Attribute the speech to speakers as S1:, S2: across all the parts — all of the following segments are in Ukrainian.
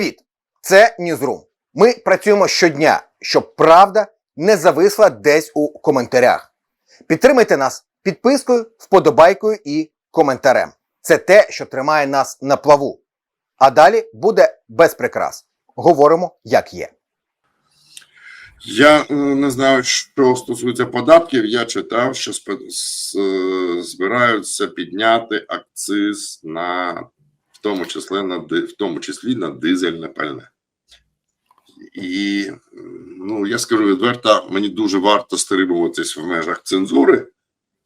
S1: Привіт! Це Ньюзрум. Ми працюємо щодня, щоб правда не зависла десь у коментарях. Підтримайте нас підпискою, вподобайкою і коментарем. Це те, що тримає нас на плаву. А далі буде без прикрас. Говоримо, як є.
S2: Я е, не знаю, що стосується податків. Я читав, що е, збираються підняти акциз на в тому числі на в тому числі на дизельне пальне. І ну я скажу відверто, мені дуже варто стримуватись в межах цензури,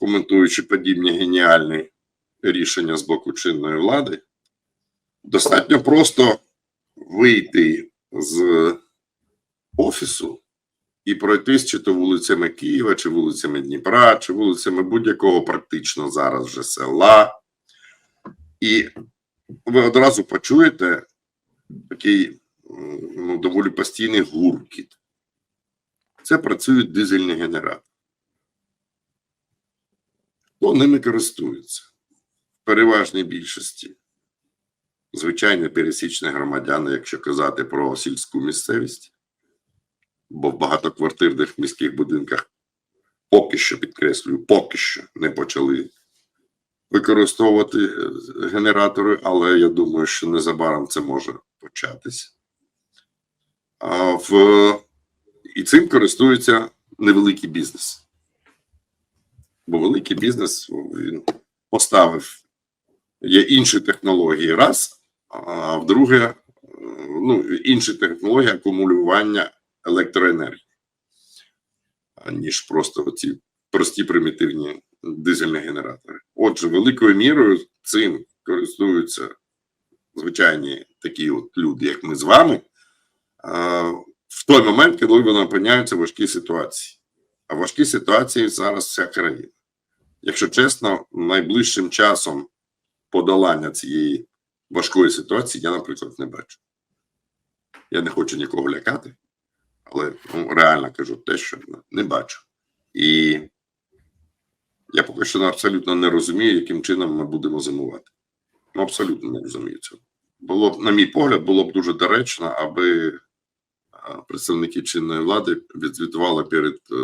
S2: коментуючи подібні геніальні рішення з боку чинної влади. Достатньо просто вийти з офісу і пройтись чи то вулицями Києва, чи вулицями Дніпра, чи вулицями будь-якого практично зараз вже села. І ви одразу почуєте такий ну, доволі постійний гуркіт. Це працюють дизельні генератори. Хто ними користується? В переважній більшості. Звичайно, пересічні громадяни, якщо казати про сільську місцевість бо в багатоквартирних міських будинках поки що підкреслюю, поки що не почали використовувати е, генератори, але я думаю, що незабаром це може початися. А в... І цим користується невеликий бізнес. Бо великий бізнес він поставив є інші технології раз, а вдруге, е, ну, інші технології акумулювання електроенергії, ніж просто ці прості примітивні дизельні генератори. Отже, великою мірою цим користуються звичайні такі от люди, як ми з вами, в той момент, коли вони опиняються в важкій ситуації. А в важкій ситуації зараз вся країна. Якщо чесно, найближчим часом подолання цієї важкої ситуації я, наприклад, не бачу. Я не хочу нікого лякати але ну, реально кажу те, що не бачу. І я поки що абсолютно не розумію, яким чином ми будемо зимувати. Ну, абсолютно не розумію цього. Було б, на мій погляд, було б дуже доречно, аби представники чинної влади відзвітували перед е,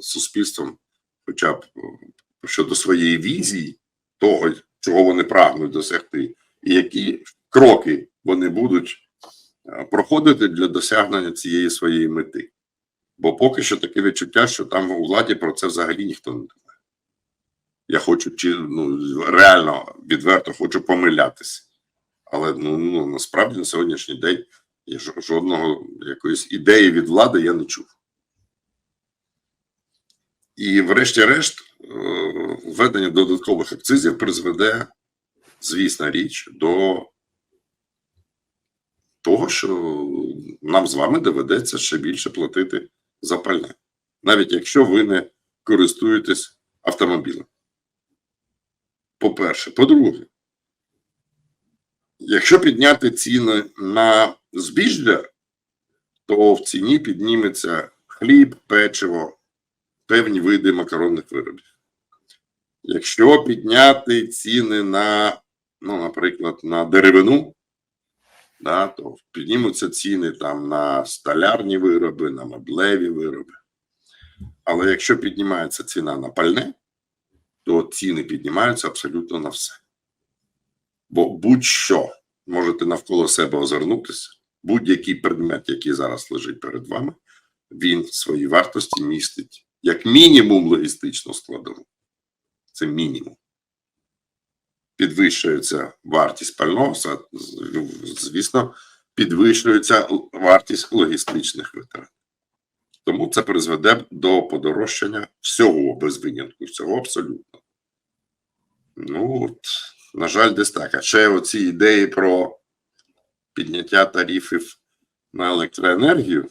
S2: суспільством, хоча б щодо своєї візії, того, чого вони прагнуть досягти, і які кроки вони будуть проходити для досягнення цієї своєї мети. Бо поки що таке відчуття, що там у владі про це взагалі ніхто не думає. Я хочу ну реально відверто хочу помилятися. Але ну, ну насправді на сьогоднішній день я жодного якоїсь ідеї від влади я не чув. І, врешті-решт, е, введення додаткових акцизів призведе, звісна річ, до того, що нам з вами доведеться ще більше платити за пальне, навіть якщо ви не користуєтесь автомобілем. По-перше, по-друге, якщо підняти ціни на збіжжя, то в ціні підніметься хліб, печиво, певні види макаронних виробів. Якщо підняти ціни на, ну, наприклад, на деревину, да, то піднімуться ціни там на столярні вироби, на меблеві вироби. Але якщо піднімається ціна на пальне, то ціни піднімаються абсолютно на все. Бо будь-що можете навколо себе озирнутися, будь-який предмет, який зараз лежить перед вами, він в своїй вартості містить як мінімум логістичну складову. Це мінімум. Підвищується вартість пального, звісно, підвищується вартість логістичних витрат. Тому це призведе до подорожчання всього без винятку, всього абсолютно. Ну, от, на жаль, десь так. А ще оці ідеї про підняття тарифів на електроенергію.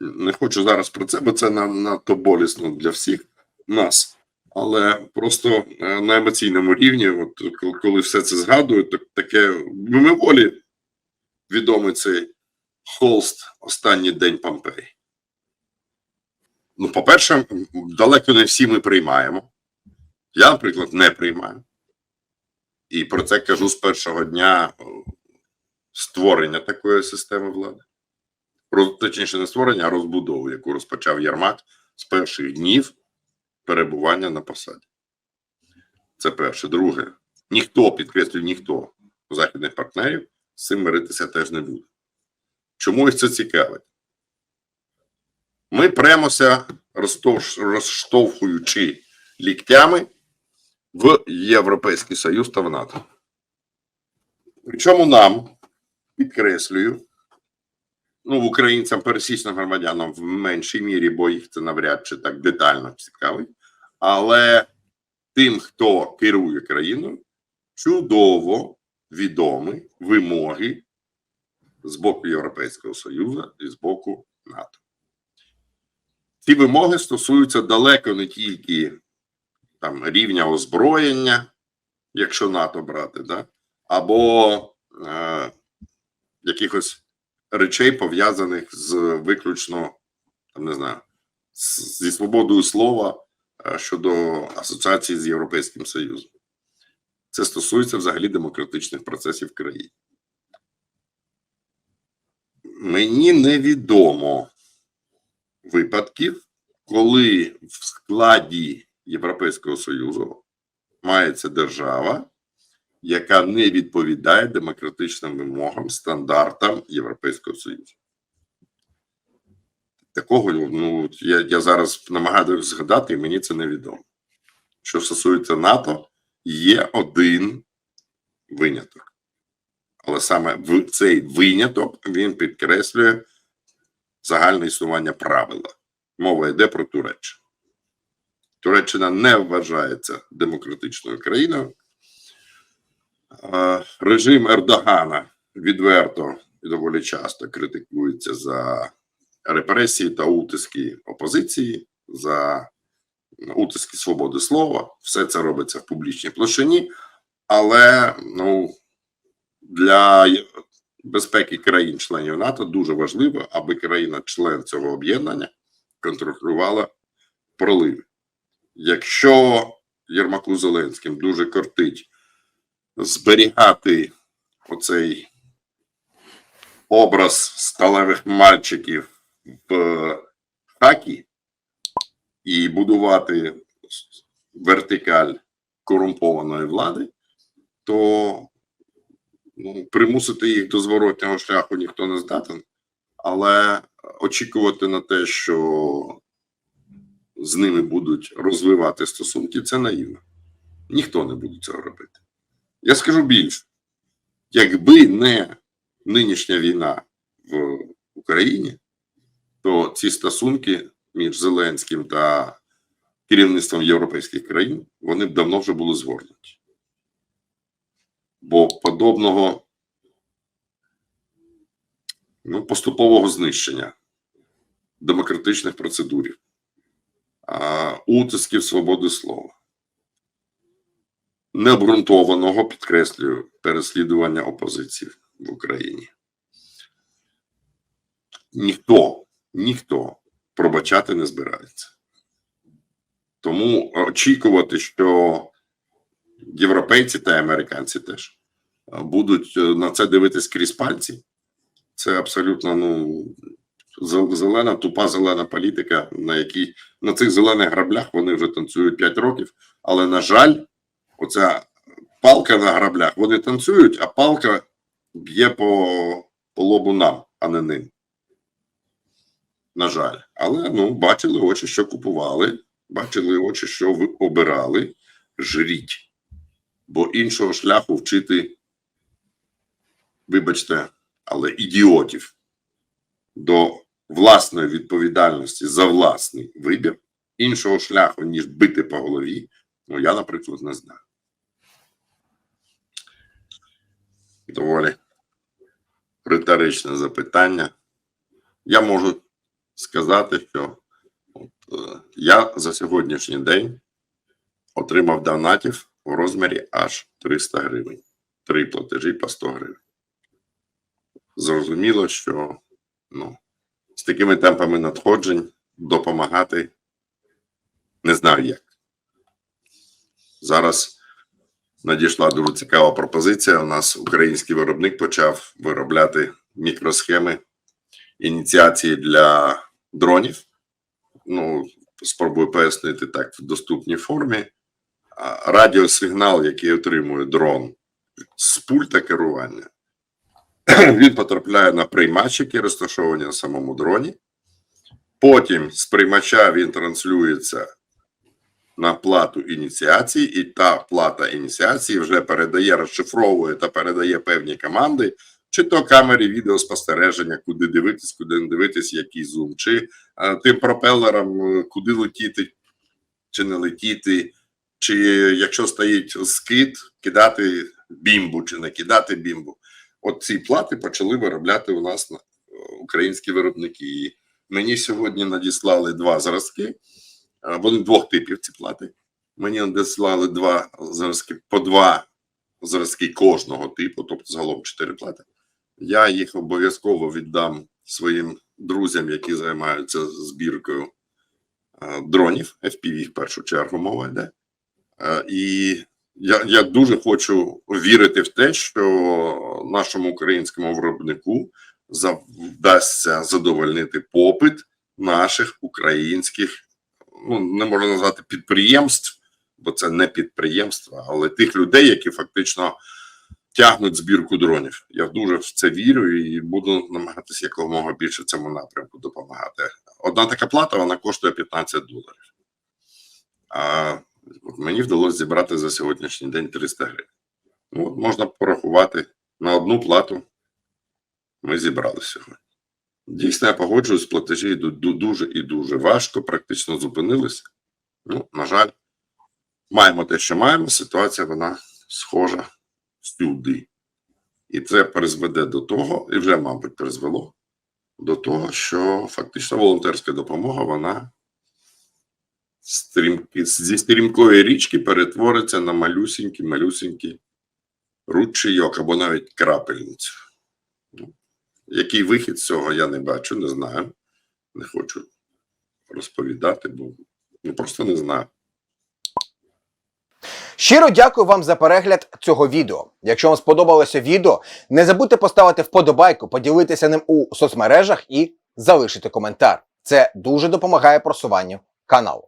S2: Не хочу зараз про це, бо це надто болісно для всіх нас. Але просто е, на емоційному рівні, от коли- все це згадую, так таке мимоволі відомий цей холст останній день Помпеї. Ну, по-перше, далеко не всі ми приймаємо. Я, наприклад, не приймаю. І про це кажу з першого дня створення такої системи влади. Точніше, не створення, а розбудову, яку розпочав Єрмак з перших днів перебування на посаді. Це перше. Друге, ніхто, підкреслюю, ніхто західних партнерів з цим миритися теж не буде. Чому їх це цікавить? Ми премося, розштовхуючи ліктями в Європейський Союз та в НАТО. Причому нам, підкреслюю, ну, українцям, пересічним громадянам в меншій мірі, бо їх це навряд чи так детально цікавить, але тим, хто керує країною, чудово відомі вимоги з боку Європейського Союзу і з боку НАТО. Ці вимоги стосуються далеко не тільки там, рівня озброєння, якщо НАТО брати, да? або е, якихось речей, пов'язаних з виключно, там, не знаю, зі свободою слова е, щодо асоціації з Європейським Союзом. Це стосується взагалі демократичних процесів в країні. Мені невідомо випадків, коли в складі Європейського Союзу мається держава, яка не відповідає демократичним вимогам, стандартам Європейського Союзу. Такого ну, я, я зараз намагаюся згадати, і мені це невідомо. Що стосується НАТО, є один виняток. Але саме в цей виняток він підкреслює загальне існування правила. Мова йде про Туреччину. Туреччина не вважається демократичною країною. Режим Ердогана відверто і доволі часто критикується за репресії та утиски опозиції, за утиски свободи слова. Все це робиться в публічній площині, але ну, для безпеки країн-членів НАТО дуже важливо, аби країна-член цього об'єднання контролювала проливи. Якщо Єрмаку Зеленським дуже кортить зберігати оцей образ сталевих мальчиків в хакі і будувати вертикаль корумпованої влади, то примусити їх до зворотнього шляху ніхто не здатен, але очікувати на те, що з ними будуть розвивати стосунки, це наївно. Ніхто не буде цього робити. Я скажу більше: якби не нинішня війна в Україні, то ці стосунки між Зеленським та керівництвом європейських країн вони б давно вже були згорнуті. Бо подобного ну, поступового знищення демократичних процедурів, утисків свободи слова, необґрунтованого, підкреслюю, переслідування опозиції в Україні. Ніхто, ніхто пробачати не збирається. Тому очікувати, що європейці та американці теж будуть е, на це дивитись крізь пальці, це абсолютно ну, зелена, тупа зелена політика, на якій на цих зелених граблях вони вже танцюють 5 років. Але, на жаль, оця палка на граблях, вони танцюють, а палка б'є по, по лобу нам, а не ним. На жаль. Але ну, бачили очі, що купували, бачили очі, що ви обирали. Жріть. Бо іншого шляху вчити, вибачте, але ідіотів до власної відповідальності за власний вибір, іншого шляху, ніж бити по голові, ну я, наприклад, не знаю. Доволі риторичне запитання. Я можу сказати, що от, е, я за сьогоднішній день отримав донатів у розмірі аж 300 гривень. Три платежі по 100 гривень. Зрозуміло, що ну, з такими темпами надходжень допомагати не знаю як. Зараз надійшла дуже цікава пропозиція. У нас український виробник почав виробляти мікросхеми ініціації для дронів. Ну, спробую пояснити так в доступній формі. Радіосигнал, який отримує дрон з пульта керування, він потрапляє на приймач, який розташовані на самому дроні. Потім з приймача він транслюється на плату ініціації, і та плата ініціації вже передає, розшифровує та передає певні команди, чи то камері відеоспостереження, куди дивитись, куди не дивитись, який зум, чи е, тим пропелером, е, куди летіти, чи не летіти, чи якщо стоїть скид, кидати бімбу, чи не кидати бімбу. От ці плати почали виробляти у нас е, українські виробники. І мені сьогодні надіслали два зразки. Вони двох типів ці плати. Мені надіслали два зразки по два зразки кожного типу, тобто загалом чотири плати. Я їх обов'язково віддам своїм друзям, які займаються збіркою дронів, FPV в першу чергу мова йде. Е, І я, я дуже хочу вірити в те, що нашому українському виробнику вдасться задовольнити попит наших українських, ну не можна назвати підприємств, бо це не підприємства, але тих людей, які фактично тягнуть збірку дронів. Я дуже в це вірю і буду намагатися якомога більше цьому напрямку допомагати. Одна така плата вона коштує 15 доларів. Мені вдалося зібрати за сьогоднішній день 300 гривень. Ну, можна порахувати на одну плату. Ми зібрали сьогодні. Дійсно, я погоджуюсь, платежі йдуть дуже і дуже важко, практично зупинилися. Ну, на жаль, маємо те, що маємо. Ситуація вона схожа всюди. І це призведе до того, і вже, мабуть, призвело до того, що фактично волонтерська допомога вона стрімки, зі стрімкої річки перетвориться на малюсінький, малюсінький ручейок або навіть крапельницю. Ну, Який вихід з цього я не бачу, не знаю. Не хочу розповідати, бо ну, просто не знаю.
S1: Щиро дякую вам за перегляд цього відео. Якщо вам сподобалося відео, не забудьте поставити вподобайку, поділитися ним у соцмережах і залишити коментар. Це дуже допомагає просуванню каналу.